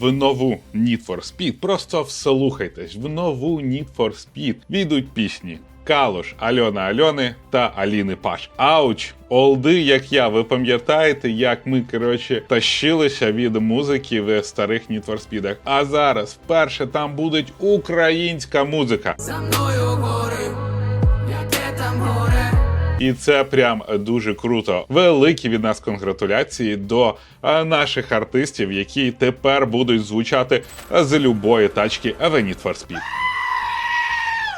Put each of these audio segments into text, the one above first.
В нову Need for Speed просто вслухайтесь, в нову Need for Speed війдуть пісні. Калуш, Альона Альони та Аліни Паш. Ауч, олди, як я. Ви пам'ятаєте, як ми коротше тащилися від музики в старих Speedах? А зараз вперше там буде українська музика. За мною гори. І це прям дуже круто. Великі від нас конгратуляції до е, наших артистів, які тепер будуть звучати з любої тачки Need for Speed.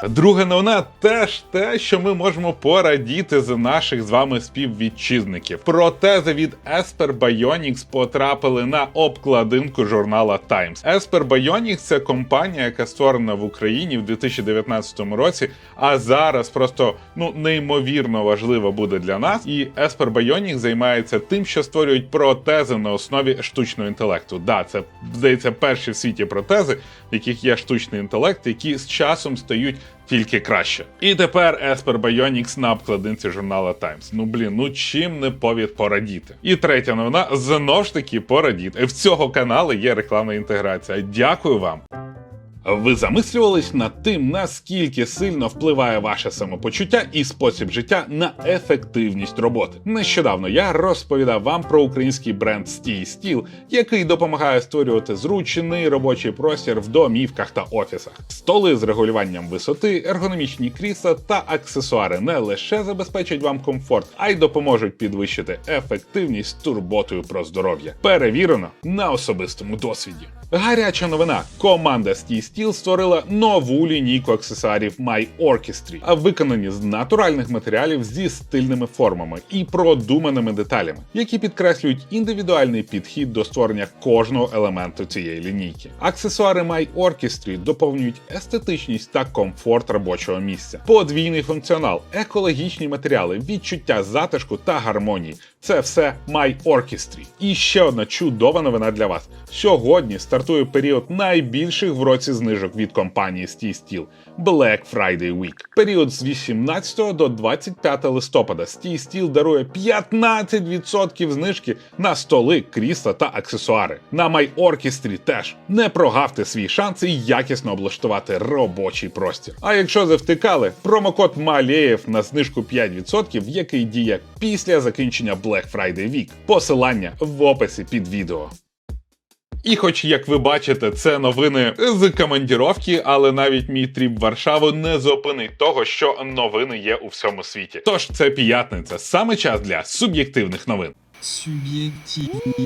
Друга новина теж те, що ми можемо порадіти з наших з вами співвітчизників. Протези від Esper Bionics потрапили на обкладинку журнала Times. Esper Bionics – це компанія, яка створена в Україні в 2019 році, а зараз просто ну неймовірно важлива буде для нас. І Esper Bionics займається тим, що створюють протези на основі штучного інтелекту. Да, це здається перші в світі протези, в яких є штучний інтелект, які з часом стають тільки краще. І тепер Еспер Байонікс на обкладинці журнала Times. Ну блін, ну чим не повід порадіти. І третя новина знову ж таки порадіти. В цього каналу є рекламна інтеграція. Дякую вам. Ви замислювались над тим, наскільки сильно впливає ваше самопочуття і спосіб життя на ефективність роботи. Нещодавно я розповідав вам про український бренд Steel Steel, який допомагає створювати зручний робочий простір в домівках та офісах. Столи з регулюванням висоти, ергономічні крісла та аксесуари не лише забезпечать вам комфорт, а й допоможуть підвищити ефективність турботою про здоров'я. Перевірено на особистому досвіді. Гаряча новина. Команда Steel Steel створила нову лінійку аксесуарів My а виконані з натуральних матеріалів зі стильними формами і продуманими деталями, які підкреслюють індивідуальний підхід до створення кожного елементу цієї лінійки. Аксесуари My Orchestry доповнюють естетичність та комфорт робочого місця, подвійний функціонал, екологічні матеріали, відчуття затишку та гармонії. Це все My Orchestry. І ще одна чудова новина для вас. Сьогодні стартує період найбільших в році знижок від компанії Steel Steel – Black Friday Week. Період з 18 до 25 листопада Steel Steel дарує 15% знижки на столи, крісла та аксесуари. На Orchestry теж не прогавте свій шанс і якісно облаштувати робочий простір. А якщо завтикали, промокод Малеєв на знижку 5%, який діє після закінчення Black Friday Week. Посилання в описі під відео. І хоч, як ви бачите, це новини з командіровки, але навіть мій тріп Варшаву не зупинить того, що новини є у всьому світі. Тож це п'ятниця, саме час для суб'єктивних новин. Суб'єктивні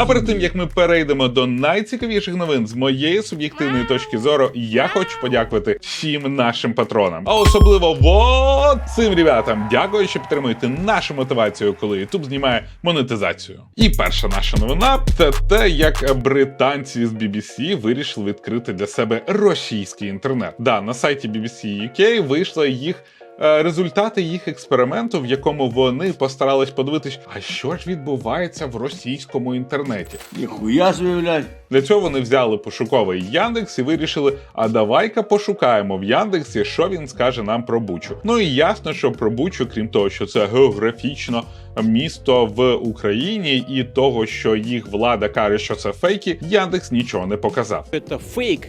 А перед тим як ми перейдемо до найцікавіших новин з моєї суб'єктивної точки зору, я хочу подякувати всім нашим патронам, а особливо вот цим ребятам. Дякую, що підтримуєте нашу мотивацію, коли YouTube знімає монетизацію. І перша наша новина це те, як британці з BBC вирішили відкрити для себе російський інтернет. Да, на сайті BBC UK вийшла їх. Е, Результати їх експерименту, в якому вони постарались подивитись, а що ж відбувається в російському інтернеті. Ніхуя собі, блядь. Для цього вони взяли пошуковий Яндекс і вирішили: а давай-ка пошукаємо в Яндексі, що він скаже нам про Бучу. Ну і ясно, що про Бучу, крім того, що це географічно місто в Україні, і того, що їх влада каже, що це фейки, Яндекс нічого не показав. Это фейк.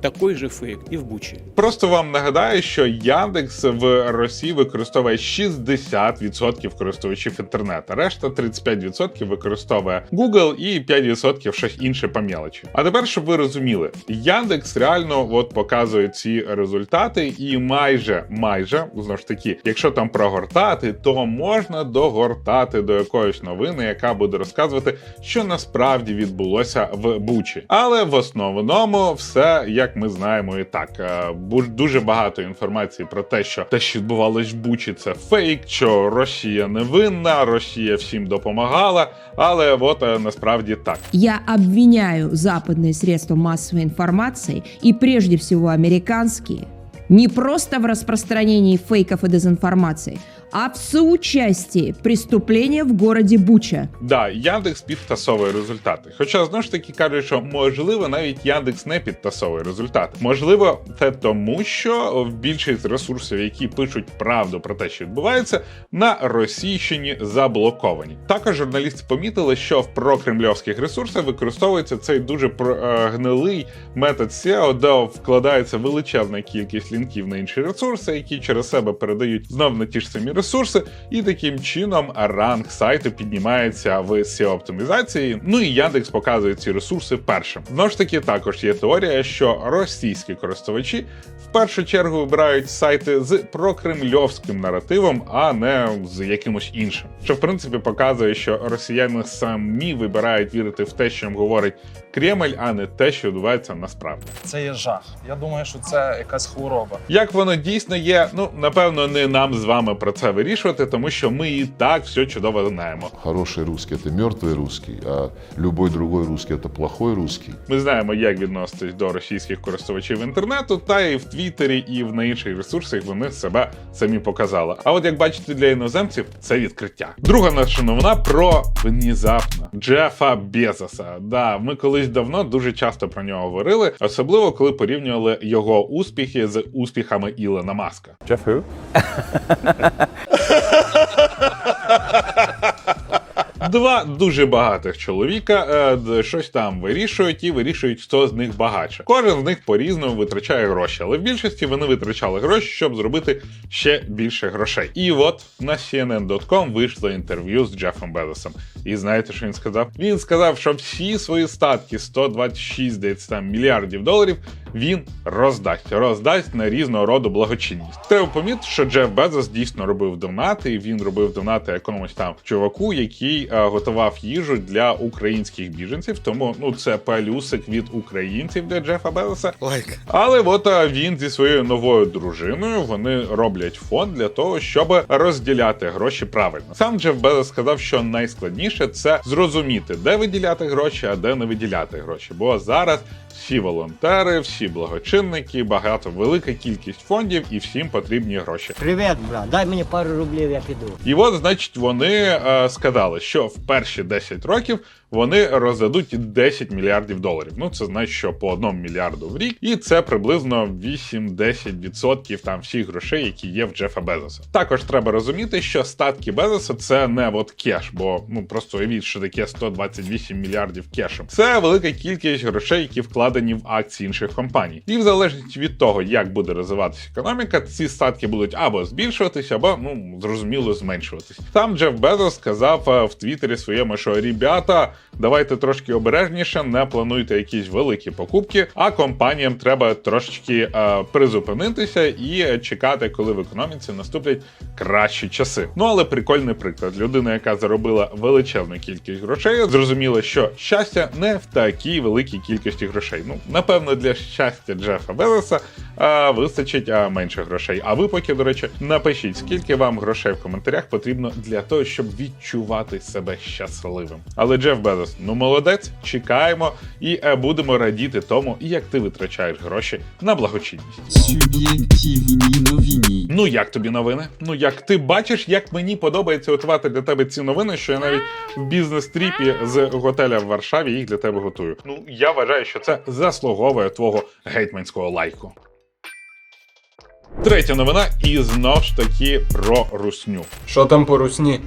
Такой же фейк и в Буче. Просто вам нагадаю, що Яндекс в Росії використовує 60% користувачів інтернету, решта 35% використовує Google і 5% щось інше по мелочі. А тепер, щоб ви розуміли, Яндекс реально от показує ці результати, і майже, майже знову ж таки, якщо там прогортати, то можна догортати до якоїсь новини, яка буде розказувати, що насправді відбулося в Бучі. Але в основному все як ми знаємо і так. Е, Дуже багато інформації про те, що те, що відбувалось в Бучі, це фейк, що Росія не винна, Росія всім допомагала. Але от е, насправді так. Я обвиняю западные средства массовой информации и прежде всего американские Не просто в распространении фейков и дезинформации, а в соучастии преступления в городе Буча. Да, Яндекс підтасовує результати. Хоча знову ж таки кажуть, що можливо навіть Яндекс не підтасовує результати. Можливо, це тому, що більшість ресурсів, які пишуть правду про те, що відбувається, на Російщині заблоковані. Також журналісти помітили, що в прокремльовських ресурсах використовується цей дуже про- е, метод SEO, де вкладається величезна кількість лінків на інші ресурси, які через себе передають знов на ті ж самі ресурси, і таким чином ранг сайту піднімається в SEO оптимізації. Ну і Яндекс показує ці ресурси першим. Знову ж таки, також є теорія, що російські користувачі в першу чергу вибирають сайти з прокремльовським наративом, а не з якимось іншим. Що в принципі показує, що росіяни самі вибирають вірити в те, що їм говорить Кремль, а не те, що відбувається насправді. Це є жах. Я думаю, що це якась хвороба. Як воно дійсно є, ну напевно, не нам з вами про це вирішувати, тому що ми і так все чудово знаємо. Хороший русский – это мертвый русский, а любой другой русский – это плохой русский. Ми знаємо, як відноситись до російських користувачів інтернету, та і в Твіттері, і в на інших ресурсах вони себе самі показали. А от як бачите, для іноземців це відкриття. Друга наша новина про внезапно Джефа Безоса. Да, ми колись давно дуже часто про нього говорили, особливо коли порівнювали його успіхи з успіхами Ілона Маска. Jeff who? Два дуже багатих чоловіка е, щось там вирішують і вирішують, хто з них багатше. Кожен з них по-різному витрачає гроші, але в більшості вони витрачали гроші, щоб зробити ще більше грошей. І от на CNN.com вийшло інтерв'ю з Джефом Безосом. І знаєте, що він сказав? Він сказав, що всі свої статки 126 здається, там, мільярдів доларів він роздасть, роздасть на різного роду благочинність. Треба помітити, що Джеф Безос дійсно робив донати, і він робив донати якомусь там чуваку, який е, готував їжу для українських біженців. Тому ну це палюсик від українців для Джефа Безоса. Лайк. Але от а, він зі своєю новою дружиною вони роблять фонд для того, щоб розділяти гроші правильно. Сам Джеф Безос сказав, що найскладніше це зрозуміти, де виділяти гроші, а де не виділяти гроші. Бо зараз всі волонтери, всі благочинники, багато велика кількість фондів, і всім потрібні гроші. Привіт, брат, дай мені пару рублів, я піду. І от, значить, вони е, сказали, що в перші 10 років вони роздадуть 10 мільярдів доларів. Ну це значить, що по 1 мільярду в рік, і це приблизно 8-10% там всіх грошей, які є в Джефа Безоса. Також треба розуміти, що статки Безоса це не от кеш, бо ну просто уявіть, що таке 128 мільярдів кешем. Це велика кількість грошей, які вкладені в акції інших компаній. І в залежності від того, як буде розвиватися економіка, ці статки будуть або збільшуватися, або ну зрозуміло зменшуватись. Там Джеф Безос сказав е, в Твіттері своєму, що ребята, давайте трошки обережніше, не плануйте якісь великі покупки, а компаніям треба трошечки е, призупинитися і е, чекати, коли в економіці наступлять кращі часи. Ну але прикольний приклад. Людина, яка заробила величезну кількість грошей, зрозуміла, що щастя не в такій великій кількості грошей. Ну напевно, для щастя Джефа Безоса а, вистачить а, менше грошей. А ви поки, до речі, напишіть, скільки вам грошей в коментарях потрібно для того, щоб відчувати себе щасливим. Але Джеф Безос, ну молодець, чекаємо і е, будемо радіти тому, як ти витрачаєш гроші на благочинність. Новини. Ну як тобі новини? Ну як ти бачиш, як мені подобається готувати для тебе ці новини, що я навіть в бізнес-тріпі з готеля в Варшаві їх для тебе готую. Ну я вважаю, що це заслуговує твого гетьманського лайку. Третя новина, і знов ж таки про русню. Що там по русні?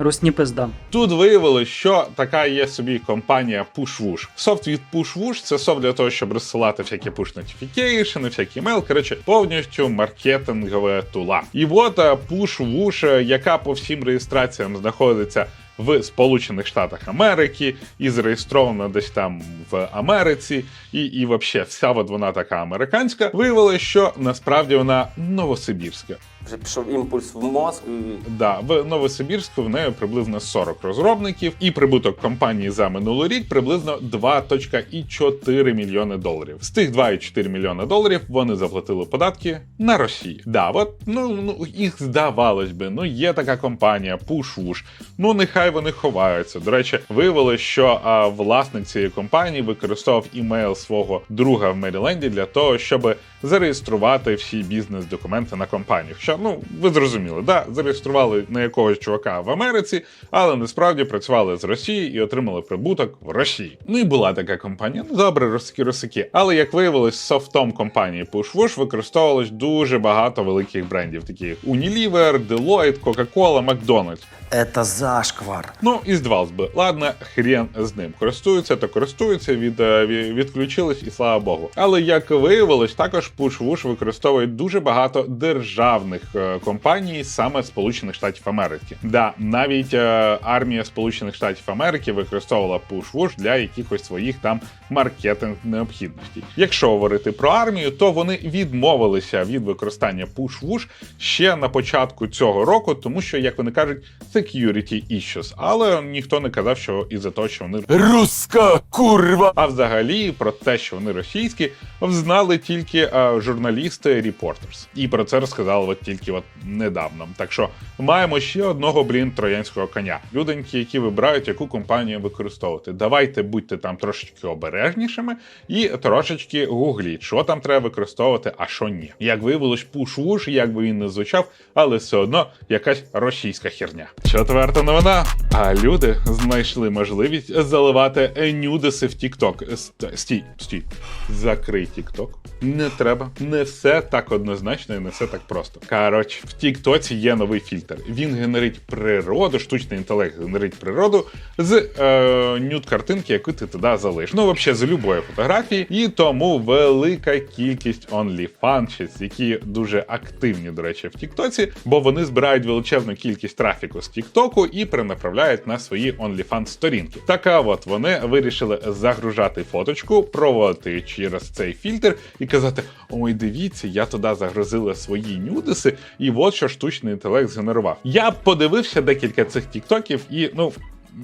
Русні пизда. Тут виявилось, що така є собі компанія PushWush. Софт від PushWush – це софт для того, щоб розсилати всякі push notification, всякі email, коротше, повністю маркетингове тула. І от е, PushWush, е, яка по всім реєстраціям знаходиться в Сполучених Штатах Америки і зареєстрована десь там в Америці, і, і взагалі вся от вона така американська. Виявилось, що насправді вона новосибірська. Вже пішов імпульс в мозк. Да, в Новосибірську в неї приблизно 40 розробників, і прибуток компанії за минулий рік приблизно 2,4 мільйони доларів. З тих 2,4 мільйони доларів вони заплатили податки на Росії. Да, от ну, ну їх здавалось би, ну є така компанія PushWush, Ну нехай вони ховаються. До речі, виявилось, що а, власник цієї компанії використовував імейл свого друга в Меріленді для того, щоб зареєструвати всі бізнес-документи на компанію. Що ну ви зрозуміли, да, зареєстрували на якогось чувака в Америці, але насправді працювали з Росії і отримали прибуток в Росії. Ну і була така компанія. Ну добре, росики росики. Але як виявилось, софтом компанії PushWush використовувалось дуже багато великих брендів, таких як Unilever, Deloitte, Coca-Cola, McDonald's. Это зашквар. Ну і здавалось би, ладно, хрен з ним. Користуються, то користуються, від, е, ві- відключились, і слава Богу. Але як виявилось, також PushWush використовують дуже багато державних е, компаній, саме Сполучених Штатів Америки. Да, навіть е, армія Сполучених Штатів Америки використовувала PushWush для якихось своїх там маркетинг необхідностей. Якщо говорити про армію, то вони відмовилися від використання PushWush ще на початку цього року, тому що, як вони кажуть, security issues. Але ніхто не казав, що із-за того, що вони Руска курва! а взагалі про те, що вони російські, знали тільки е, журналісти Reporters. І про це розказали от тільки от недавно. Так що маємо ще одного блін троянського коня. Люденьки, які вибирають, яку компанію використовувати. Давайте будьте там трошечки обережнішими і трошечки гугліть, що там треба використовувати, а що ні. Як виявилось, пуш-вуш, як би він не звучав, але все одно якась російська херня. Четверта новина. А люди знайшли можливість заливати нюдеси в TikTok. Ст- Стій, стій. Закрий TikTok. Не треба. Не все так однозначно і не все так просто. Коротше, в TikTok є новий фільтр. Він генерить природу, штучний інтелект генерить природу з е, нюд картинки, яку ти туди залиш. Ну, взагалі, з любої фотографії. І тому велика кількість OnlyFans, які дуже активні, до речі, в Тіктоці, бо вони збирають величезну кількість трафіку з Тіктоку і перенаправляють на свої OnlyFans сторінки. Така от вони вирішили загружати фоточку, проводити через цей фільтр і казати: Ой, дивіться, я туди загрузила свої нюдиси, і от що штучний інтелект згенерував. Я подивився декілька цих тіктоків, і ну.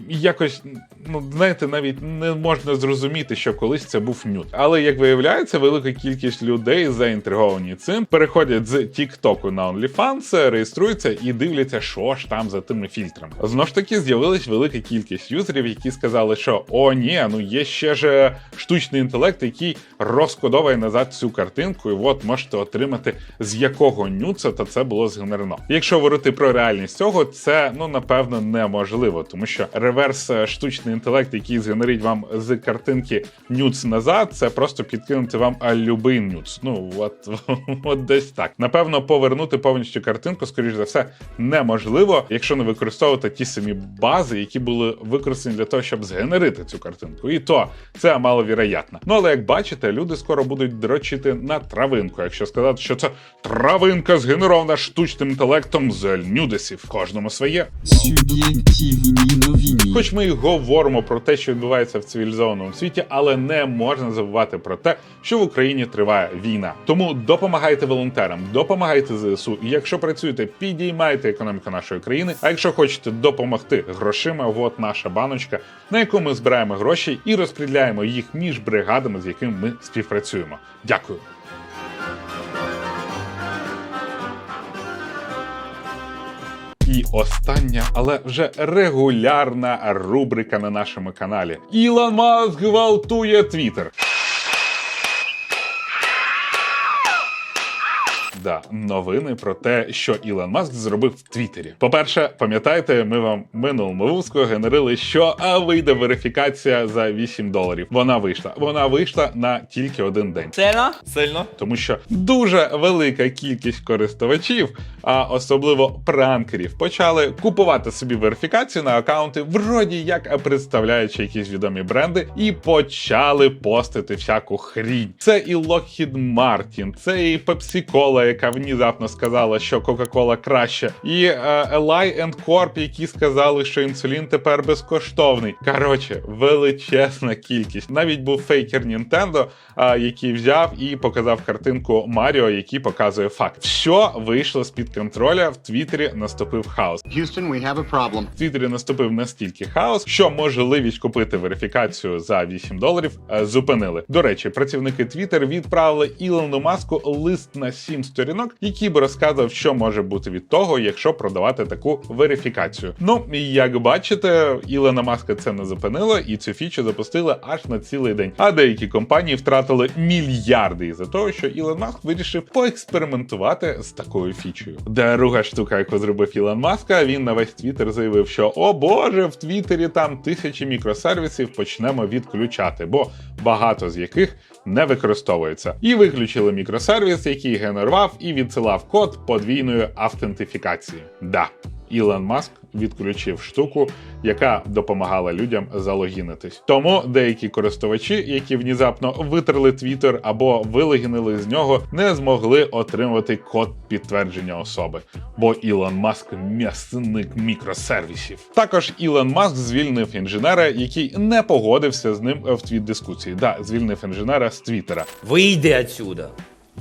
Якось, ну знаєте, навіть не можна зрозуміти, що колись це був нюд. Але як виявляється, велика кількість людей заінтриговані цим переходять з TikTok на OnlyFans, реєструються і дивляться, що ж там за тими фільтрами. Знову ж таки, з'явилась велика кількість юзерів, які сказали, що о, ні, ну є ще ж штучний інтелект, який розкодовує назад цю картинку, і от можете отримати з якого нюца, то це було згенерено. Якщо говорити про реальність цього, це ну напевно неможливо, тому що реверс е, штучний інтелект, який згенерить вам з картинки нюц назад, це просто підкинути вам любий нюц. Ну от, от десь так. Напевно, повернути повністю картинку, скоріш за все, неможливо, якщо не використовувати ті самі бази, які були використані для того, щоб згенерити цю картинку. І то це маловіроятно. Ну але як бачите, люди скоро будуть дрочити на травинку, якщо сказати, що це травинка згенерована штучним інтелектом з нюдесів. Кожному своє. Суб'єктивні новини. Хоч ми і говоримо про те, що відбувається в цивілізованому світі, але не можна забувати про те, що в Україні триває війна. Тому допомагайте волонтерам, допомагайте ЗСУ. І якщо працюєте, підіймайте економіку нашої країни. А якщо хочете допомогти грошима, от наша баночка, на яку ми збираємо гроші і розподіляємо їх між бригадами, з якими ми співпрацюємо. Дякую. І остання, але вже регулярна рубрика на нашому каналі. Ілон Маск гвалтує Твіттер. Да, новини про те, що Ілон Маск зробив в Твіттері. По-перше, пам'ятаєте, ми вам минулому випуску генерили, що а вийде верифікація за 8 доларів. Вона вийшла. Вона вийшла на тільки один день. Сильно? Сильно. Тому що дуже велика кількість користувачів, а особливо пранкерів, почали купувати собі верифікацію на акаунти, вроді як представляючи якісь відомі бренди, і почали постити всяку хрінь. Це і Lockheed Martin, це і Pepsi Cola, яка внезапно сказала, що Coca-Cola краще, і е, Ally Corp, які сказали, що інсулін тепер безкоштовний. Коротше, величезна кількість. Навіть був фейкер Nintendo, а, який взяв і показав картинку Маріо, який показує факт. Все вийшло з під контроля. В Твіттері наступив хаос. Houston, we have a problem. В Твіттері наступив настільки хаос, що можливість купити верифікацію за 8 доларів е, зупинили. До речі, працівники Твіттер відправили Ілону Маску лист на 7 сторінок, який би розказував, що може бути від того, якщо продавати таку верифікацію. Ну і як бачите, Ілона Маска це не зупинило, і цю фічу запустили аж на цілий день. А деякі компанії втратили мільярди із-за того, що Ілон Маск вирішив поекспериментувати з такою фічею. Друга штука, яку зробив Ілон Маска, він на весь твіттер заявив, що о боже, в Твіттері там тисячі мікросервісів почнемо відключати, бо багато з яких не використовується. І виключили мікросервіс, який генерував і відсилав код подвійної автентифікації. Да. Ілон Маск відключив штуку, яка допомагала людям залогінитись. Тому деякі користувачі, які внезапно витерли Твіттер або вилогінили з нього, не змогли отримати код підтвердження особи. Бо Ілон Маск м'ясник мікросервісів. Також Ілон Маск звільнив інженера, який не погодився з ним в твіт дискусії. Да, звільнив інженера з Твіттера. Вийди отсюда,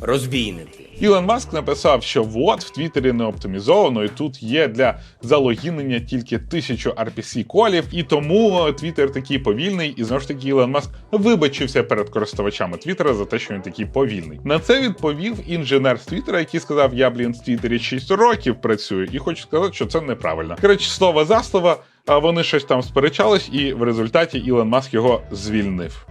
розбійники. Ілон Маск написав, що вот в Твіттері не оптимізовано, і тут є для залогінення тільки тисячу RPC колів, і тому Твіттер такий повільний. І знову ж таки Ілон Маск вибачився перед користувачами Твіттера за те, що він такий повільний. На це відповів інженер з Твіттера, який сказав: Я блін в Твіттері 6 років працюю, і хочу сказати, що це неправильно. Коротше, слово за слово, а вони щось там сперечались, і в результаті Ілон Маск його звільнив.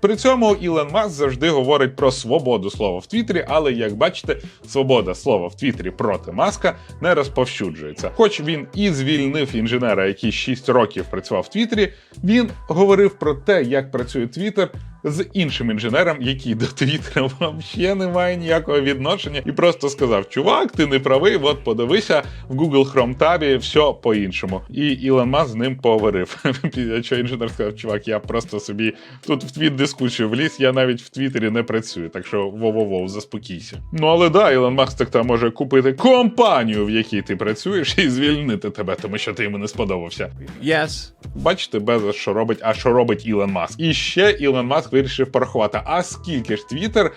При цьому Ілон Маск завжди говорить про свободу слова в Твіттері, але як бачите, свобода слова в Твіттері проти Маска не розповсюджується. Хоч він і звільнив інженера, який 6 років працював в Твіттері, він говорив про те, як працює Твіттер з іншим інженером, який до Твіттера взагалі не має ніякого відношення, і просто сказав: Чувак, ти не правий, от подивися в Google Chrome табі, все по-іншому. І Ілон Маск з ним поговорив. Після чого інженер сказав, чувак, я просто собі тут в твіт дискусію вліз, я навіть в Твіттері не працюю, так що воу-воу-воу, заспокійся. Ну але да, Ілон Маск так там може купити компанію, в якій ти працюєш, і звільнити тебе, тому що ти йому не сподобався. Yes. Бачите, без що робить, а що робить Ілон Маск. І ще Ілон Маск вирішив порахувати, а скільки ж Твіттер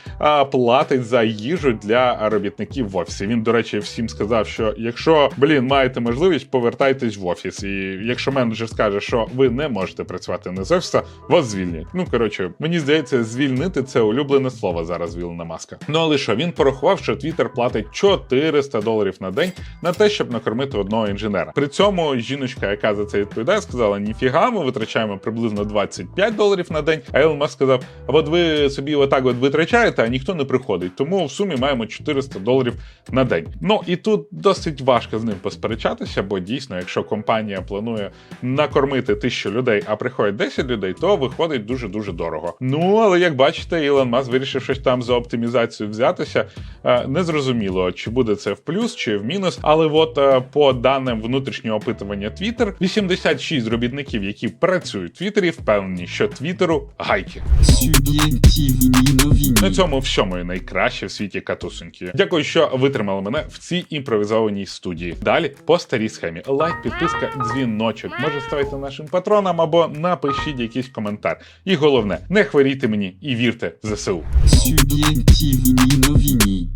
платить за їжу для робітників в офісі. Він, до речі, всім сказав, що якщо блін маєте можливість, повертайтесь в офіс. І якщо менеджер скаже, що ви не можете працювати не з офіса, вас звільнять. Ну коротше, мені здається, звільнити це улюблене слово зараз в Ілона Маска. Ну але що він порахував, що Твіттер платить 400 доларів на день на те, щоб накормити одного інженера. При цьому жіночка, яка за це відповідає, сказала: ніфіга, ми витрачаємо приблизно 25 доларів на день. А Маск сказав: от ви собі отак от витрачаєте, а ніхто не приходить. Тому в сумі маємо 400 доларів на день. Ну і тут досить важко з ним посперечатися, бо дійсно, якщо компанія планує накормити тисячу людей, а приходять 10 людей, то виходить дуже дуже дорого. Ну але як бачите, Ілон Маск вирішив щось там за оптимізацію взятися. Е, Незрозуміло, чи буде це в плюс чи в мінус. Але от е, по даним внутрішнього опитування Twitter, 86 робітників, які працюють в Твіттері, впевнені, що Твіттеру гайки. Суб'єктивні новини. На цьому всьому і найкраще в світі катусеньки. Дякую, що витримали мене в цій імпровізованій студії. Далі по старій схемі: лайк, підписка, дзвіночок. Може ставайте нашим патронам або напишіть якийсь коментар. І головне, не хворійте мені і вірте в ЗСУ. Суб'єктивні новини.